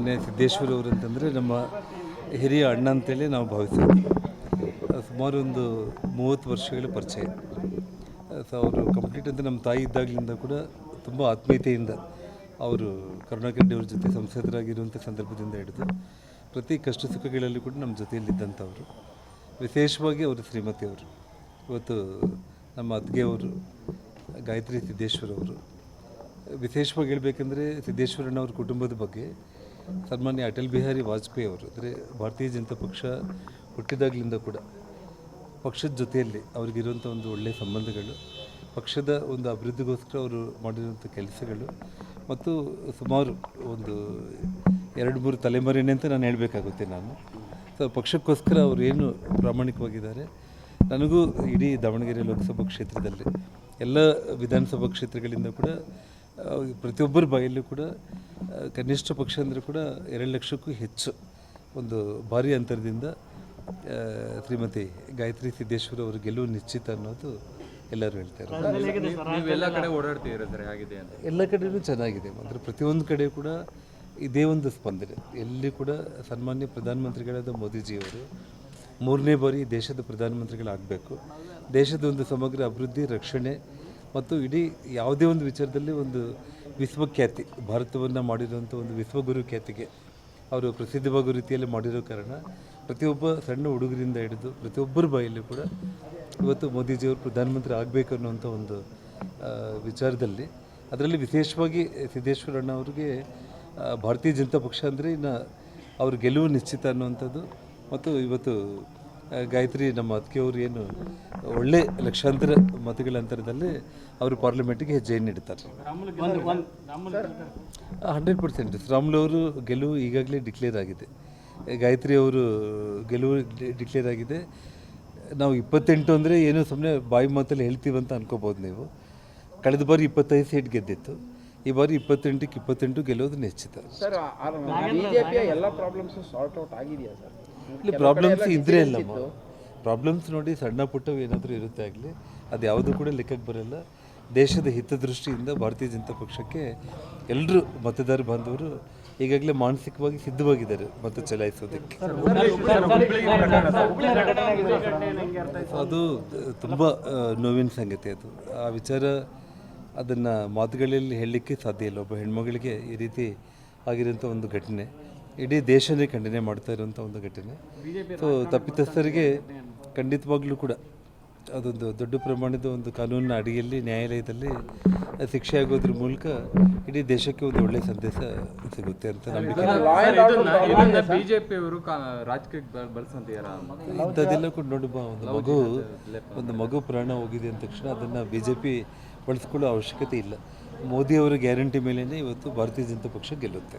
ಸಿದ್ದೇಶ್ವರ ಅವರು ಅಂತಂದರೆ ನಮ್ಮ ಹಿರಿಯ ಅಣ್ಣ ಅಂತೇಳಿ ನಾವು ಭಾವಿಸ್ತೀವಿ ಸುಮಾರು ಒಂದು ಮೂವತ್ತು ವರ್ಷಗಳ ಪರಿಚಯ. ಸೊ ಅವರು ಕಂಪ್ಲೀಟ್ ಅಂತ ನಮ್ಮ ತಾಯಿ ಇದ್ದಾಗಲಿಂದ ಕೂಡ ತುಂಬ ಆತ್ಮೀಯತೆಯಿಂದ ಅವರು ಕರುಣಾಕರ್ ರೆಡ್ಡಿ ಅವ್ರ ಜೊತೆ ಸಂಸದರಾಗಿರುವಂಥ ಸಂದರ್ಭದಿಂದ ಹಿಡಿದು ಪ್ರತಿ ಕಷ್ಟ ಸುಖಗಳಲ್ಲಿ ಕೂಡ ನಮ್ಮ ಜೊತೆಯಲ್ಲಿದ್ದಂಥವ್ರು. ವಿಶೇಷವಾಗಿ ಅವರು ಶ್ರೀಮತಿಯವರು ಇವತ್ತು ನಮ್ಮ ಅತ್ತಿಗೆ ಅವರು, ಗಾಯತ್ರಿ ಸಿದ್ದೇಶ್ವರವರು. ವಿಶೇಷವಾಗಿ ಹೇಳಬೇಕಂದ್ರೆ ಸಿದ್ದೇಶ್ವರಣ್ಣವ್ರ ಕುಟುಂಬದ ಬಗ್ಗೆ ಸನ್ಮಾನ್ಯ ಅಟಲ್ ಬಿಹಾರಿ ವಾಜಪೇಯಿ ಅವರು, ಅಂದರೆ ಭಾರತೀಯ ಜನತಾ ಪಕ್ಷ ಹುಟ್ಟಿದಾಗಲಿಂದ ಕೂಡ ಪಕ್ಷದ ಜೊತೆಯಲ್ಲಿ ಅವ್ರಿಗಿರುವಂಥ ಒಂದು ಒಳ್ಳೆಯ ಸಂಬಂಧಗಳು, ಪಕ್ಷದ ಒಂದು ಅಭಿವೃದ್ಧಿಗೋಸ್ಕರ ಅವರು ಮಾಡಿರುವಂಥ ಕೆಲಸಗಳು, ಮತ್ತು ಸುಮಾರು ಒಂದು ಎರಡು ಮೂರು ತಲೆಮಾರಿನೇ ಅಂತ ನಾನು ಹೇಳಬೇಕಾಗುತ್ತೆ ನಾನು. ಸೊ ಪಕ್ಷಕ್ಕೋಸ್ಕರ ಅವರು ಏನು ಪ್ರಾಮಾಣಿಕವಾಗಿದ್ದಾರೆ? ನನಗೂ ಇಡೀ ದಾವಣಗೆರೆ ಲೋಕಸಭಾ ಕ್ಷೇತ್ರದಲ್ಲಿ ಎಲ್ಲ ವಿಧಾನಸಭಾ ಕ್ಷೇತ್ರಗಳಿಂದ ಕೂಡ ಪ್ರತಿಯೊಬ್ಬರ ಬಾಯಲ್ಲೂ ಕೂಡ ಕನಿಷ್ಠ ಪಕ್ಷ ಅಂದರೆ ಕೂಡ ಎರಡು ಲಕ್ಷಕ್ಕೂ ಹೆಚ್ಚು ಒಂದು ಭಾರಿ ಅಂತರದಿಂದ ಶ್ರೀಮತಿ ಗಾಯತ್ರಿ ಸಿದ್ದೇಶ್ವರ ಅವರು ಗೆಲುವು ನಿಶ್ಚಿತ ಅನ್ನೋದು ಎಲ್ಲರೂ ಹೇಳ್ತಾರೆ ನೀವು ಎಲ್ಲ ಕಡೆ ಅಂತ? ಎಲ್ಲ ಕಡೆಯೂ ಚೆನ್ನಾಗಿದೆ. ಅಂದರೆ ಪ್ರತಿಯೊಂದು ಕಡೆ ಕೂಡ ಇದೇ ಒಂದು ಸ್ಪಂದನೆ. ಎಲ್ಲಿ ಕೂಡ ಸನ್ಮಾನ್ಯ ಪ್ರಧಾನಮಂತ್ರಿಗಳಾದ ಮೋದಿಜಿಯವರು ಮೂರನೇ ಬಾರಿ ದೇಶದ ಪ್ರಧಾನಮಂತ್ರಿಗಳಾಗಬೇಕು. ದೇಶದ ಒಂದು ಸಮಗ್ರ ಅಭಿವೃದ್ಧಿ ರಕ್ಷಣೆ ಮತ್ತು ಇಡೀ ಯಾವುದೇ ಒಂದು ವಿಚಾರದಲ್ಲಿ ಒಂದು ವಿಶ್ವಖ್ಯಾತಿ ಭಾರತವನ್ನು ಮಾಡಿರುವಂಥ ಒಂದು ವಿಶ್ವಗುರು ಖ್ಯಾತಿಗೆ ಅವರು ಪ್ರಸಿದ್ಧವಾಗುವ ರೀತಿಯಲ್ಲಿ ಮಾಡಿರೋ ಕಾರಣ ಪ್ರತಿಯೊಬ್ಬ ಸಣ್ಣ ಹುಡುಗರಿಂದ ಹಿಡಿದು ಪ್ರತಿಯೊಬ್ಬರ ಬಾಯಲ್ಲಿ ಕೂಡ ಇವತ್ತು ಮೋದಿಜಿಯವರು ಪ್ರಧಾನಮಂತ್ರಿ ಆಗಬೇಕು ಅನ್ನುವಂಥ ಒಂದು ವಿಚಾರದಲ್ಲಿ ಅದರಲ್ಲಿ ವಿಶೇಷವಾಗಿ ಸಿದ್ದೇಶ್ವರಣ್ಣ ಅವ್ರಿಗೆ ಭಾರತೀಯ ಜನತಾ ಪಕ್ಷ ಅಂದರೆ ಇನ್ನು ಅವ್ರ ಗೆಲುವು ನಿಶ್ಚಿತ ಅನ್ನುವಂಥದ್ದು ಮತ್ತು ಇವತ್ತು ಗಾಯತ್ರಿ ನಮ್ಮ ಅತ್ತಿಗೆಯವರು ಏನು ಒಳ್ಳೆ ಲಕ್ಷಾಂತರ ಮತಗಳ ಅಂತರದಲ್ಲಿ ಅವರು ಪಾರ್ಲಿಮೆಂಟ್ಗೆ ಹೆಜ್ಜೆಯನ್ನು ಇಡ್ತಾರೆ ಹಂಡ್ರೆಡ್ ಪರ್ಸೆಂಟ್ ರಾಮುಲು ಅವರು ಗೆಲುವು ಈಗಾಗಲೇ ಡಿಕ್ಲೇರ್ ಆಗಿದೆ. ಗಾಯತ್ರಿ ಅವರು ಗೆಲುವು ಡಿಕ್ಲೇರ್ ಆಗಿದೆ. ನಾವು ಇಪ್ಪತ್ತೆಂಟು ಅಂದರೆ ಏನು ಸುಮ್ಮನೆ ಬಾಯಿ ಮಾತಲ್ಲಿ ಹೇಳ್ತೀವಿ ಅಂತ ಅನ್ಕೋಬೋದು ನೀವು. ಕಳೆದ ಬಾರಿ ಇಪ್ಪತ್ತೈದು ಸೀಟ್ ಗೆದ್ದಿತ್ತು. ಈ ಬಾರಿ ಇಪ್ಪತ್ತೆಂಟಕ್ಕೆ ಇಪ್ಪತ್ತೆಂಟು ಗೆಲ್ಲೋದು ನಿಶ್ಚಿತ ಸರ್ ಬಿಜೆಪಿಯ ಎಲ್ಲ ಪ್ರಾಬ್ಲಮ್ಸ್ ಸಾರ್ಟ್ ಔಟ್ ಆಗಿದೆಯಾ ಸರ್ ಇಲ್ಲಿ ಪ್ರಾಬ್ಲಮ್ಸ್ ಇದ್ರೆ ಇಲ್ಲಮ್ಮ. ಪ್ರಾಬ್ಲಮ್ಸ್ ನೋಡಿ ಸಣ್ಣ ಪುಟ್ಟವು ಏನಾದರೂ ಇರುತ್ತೆ ಆಗಲಿ ಅದು ಯಾವುದು ಕೂಡ ಲೆಕ್ಕಕ್ಕೆ ಬರಲ್ಲ. ದೇಶದ ಹಿತದೃಷ್ಟಿಯಿಂದ ಭಾರತೀಯ ಜನತಾ ಪಕ್ಷಕ್ಕೆ ಎಲ್ಲರೂ ಮತದಾರ ಬಾಂಧವರು ಈಗಾಗಲೇ ಮಾನಸಿಕವಾಗಿ ಸಿದ್ಧವಾಗಿದ್ದಾರೆ ಮತ ಚಲಾಯಿಸೋದಕ್ಕೆ. ಸೊ ಅದು ತುಂಬ ನೋವಿನ ಸಂಗತಿ ಅದು. ಆ ವಿಚಾರ ಅದನ್ನು ಮಾತುಗಳಲ್ಲಿ ಹೇಳಲಿಕ್ಕೆ ಸಾಧ್ಯ ಇಲ್ಲ. ಒಬ್ಬ ಹೆಣ್ಮಗಳಿಗೆ ಈ ರೀತಿ ಆಗಿರೋಂಥ ಒಂದು ಘಟನೆ. ಇಡೀ ದೇಶನೇ ಖಂಡನೆ ಮಾಡ್ತಾ ಇರುವಂಥ ಒಂದು ಘಟನೆ. ಸೊ ತಪ್ಪಿತಸ್ಥರಿಗೆ ಖಂಡಿತವಾಗ್ಲೂ ಕೂಡ ಅದೊಂದು ದೊಡ್ಡ ಪ್ರಮಾಣದ ಒಂದು ಕಾನೂನಿನ ಅಡಿಯಲ್ಲಿ ನ್ಯಾಯಾಲಯದಲ್ಲಿ ಶಿಕ್ಷೆ ಆಗೋದ್ರ ಮೂಲಕ ಇಡೀ ದೇಶಕ್ಕೆ ಒಂದು ಒಳ್ಳೆಯ ಸಂದೇಶ ಸಿಗುತ್ತೆ ಅಂತ ನಂಬಿಕೆ ಇದನ್ನ ಬಿಜೆಪಿ ಅವರು ರಾಜಕೀಯಕ್ಕೆ ಇಂಥದ್ದೆಲ್ಲ ಕೂಡ ನೋಡುವ ಬಾ ಒಂದು ಮಗು ಒಂದು ಮಗು ಪ್ರಾಣ ಹೋಗಿದೆ ಅಂದ ತಕ್ಷಣ ಅದನ್ನು ಬಿ ಜೆ ಪಿ ಬಳಸ್ಕೊಳ್ಳೋ ಅವಶ್ಯಕತೆ ಇಲ್ಲ. ಮೋದಿಯವರ ಗ್ಯಾರಂಟಿ ಮೇಲೇ ಇವತ್ತು ಭಾರತೀಯ ಜನತಾ ಪಕ್ಷ ಗೆಲ್ಲುತ್ತೆ.